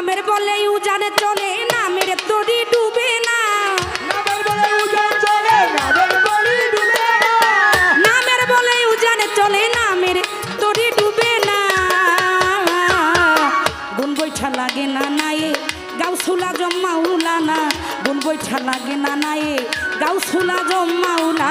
নামের বলে উজানে চলে নামের তরি ডুবে না। নামের বলে উজান চলে নামের বলি ডুবে না। নামের বলে উজানে চলে নামের তরি ডুবে না। গুন বৈঠা লাগে না নায়ে গাও সুলা জম্মাউলা না গুন বৈঠা লাগে না নায়ে গাও সুলা জম্মাউলা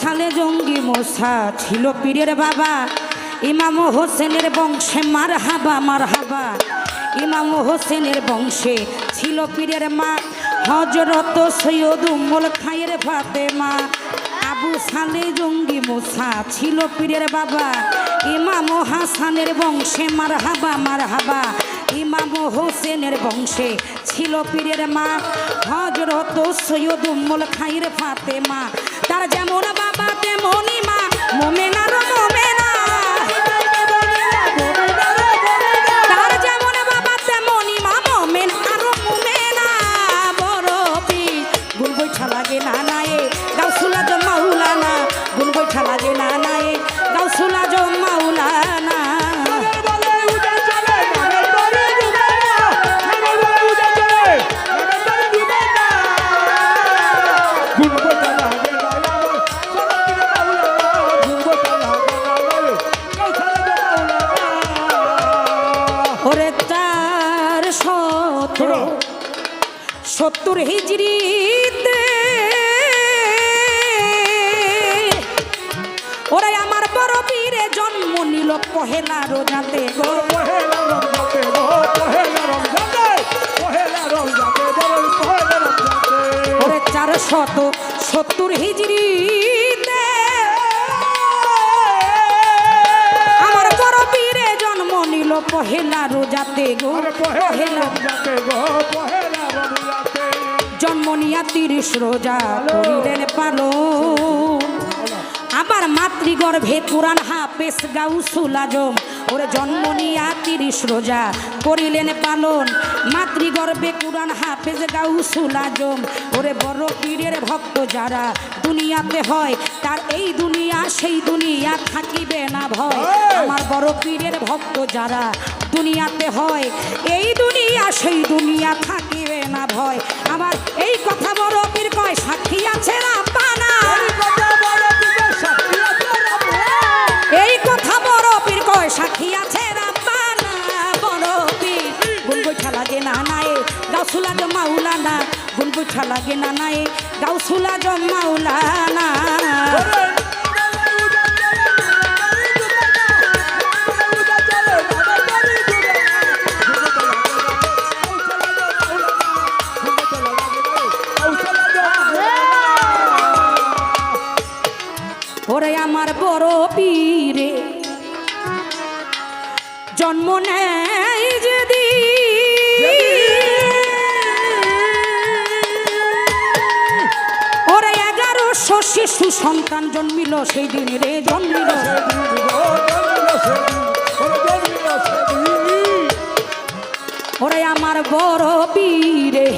সালে জঙ্গি মশা ছিল পীরের বাবা। ইমাম হোসেনের বংশে মার হাবা মার হাবা ইমাম হোসেনের বংশে ছিল পীরের মা হজরত সৈয়দ উম্মল ফাতে মা আবু সালে জঙ্গি মোসা ছিল পীরের বাবা। ইমাম হাসানের বংশে মার হাবা মার হাবা ইমাম হোসেনের বংশে ছিল পীরের মা হজরত সৈয়দ উম্মুল খাইর ফাতেমা। তার যেমন বাবা, তেমনই মা মোমেনার মোমেনা সত্তর হিজড়িতে ওরে আমার বড় বীরে জন্ম নিল পহেলা রোজাতে গো। ওরে চার শত সত্তর হিজড়িতে আমার বড় বীরে জন্ম নিল পহেলা রোজাতে গো। পহেলা জন্ম নিয়া তিরিশ রোজা করিলেন পালন। আবার মাতৃগর্ভে কোরআন হাফেজ গাউসুল আজম ওরে জন্ম নিয়া তিরিশ রোজা করিলেন পালন। মাতৃগর্ভে কোরআন হাফেজ গাউসুল আজম ওরে বড় পীরের ভক্ত যারা দুনিয়াতে হয় তার এই দুনিয়া সেই দুনিয়া থাকিবে না ভয়। আমার বড় পীরের ভক্ত যারা দুনিয়াতে হয় এই দুনিয়া সেই দুনিয়া থাকিবে না ভয়। আমার এই কথা বড় পীর কয় সাক্ষী আছে রাব্বানা গাউসুলা জ মাওলানা গুন বৈঠা লাগে না নাই গাউসুলা জ মাওলানা এগারোশো শিশু সন্তান জন্মিল, সেই দিন রে জন্মিল। ওরে আমার বড় পীরে,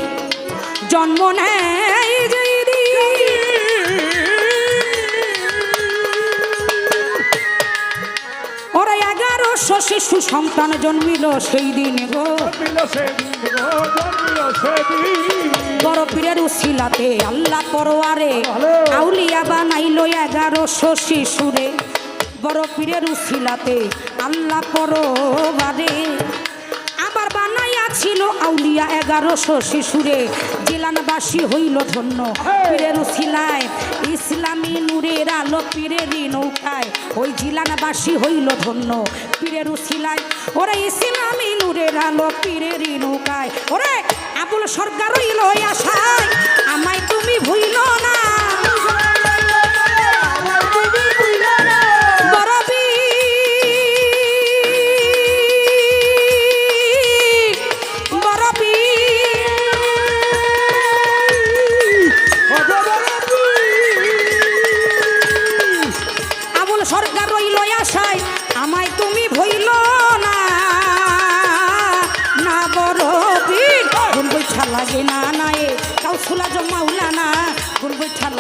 জন্ম নেয় ওরা এগারো বর্ষ শিশু সন্তান জন্মিল, সেই দিন গো। বড় পীরের উশিলাতে আল্লাহ পরোয়ারে। আউলিয়া বানাইল এগারোশো শিশুরে। বড় পীরের উশিলাতে আল্লাহ পরোয়ারে। আবার বানাইয়া ছিল আউলিয়া এগারোশো শিশুরে। জেলানবাসী হইল ধন্য। পীরের উশিলায় ইসলামী নূরের আলো পীরেরই নৌকায় ওই জিলানবাসী হইল ধন্য। পীরের উশিলায় ওরে ইসলামী নূরের আলো পীরেরই নৌকায় ওরে আবুল সরকারই লই আশায়।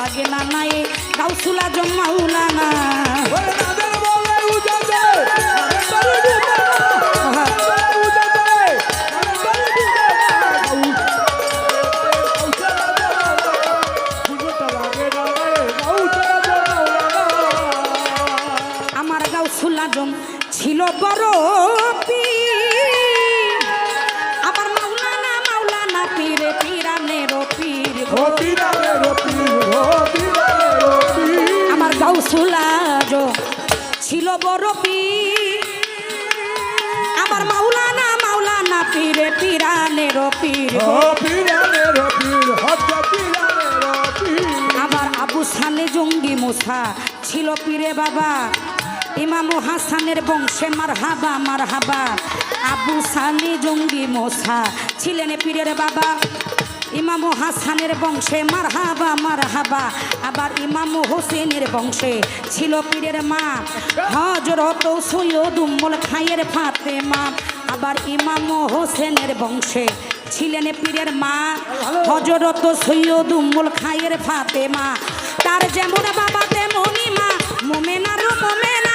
লাগে না নায়ে কাউসুলা জমাউলা না আমার গাউসুলা জম ছিল বড়। আমার জম ছিল বড় পীর। আমার মাওলানা মাওলানা পীরে পীরানের পীর। গো আবার আবু সালে জঙ্গি মুসা ছিল পীরে বাবা। ইমামু হাসানের বংশে মার হাবা মার হাবা আবু সালে জঙ্গি মোসা ছিলেন পীরের বাবা। ইমামু হাসানের বংশে মার হাবা মার হাবা আবার ইমামু হোসেনের বংশে ছিল পীরের মা। হজরত সৈয়দ উম্মুল খাইয়ের ফাতে মা আবার ইমামু হোসেনের বংশে ছিলেন পীরের মা। হজরত সৈয়দ উম্মুল খাইয়ের ফাতে মা তার যেমন বাবা তেমনই মা। মোমেনার মোমেনা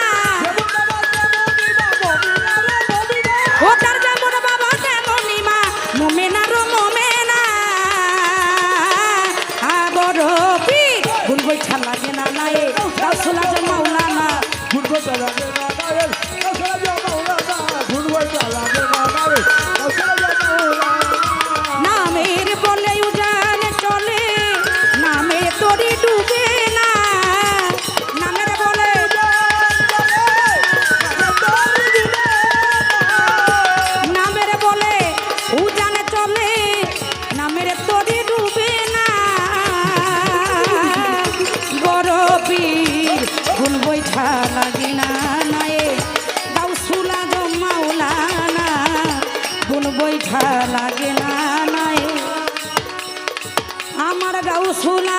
বৈঠা লাগে না আমার গাউসুলা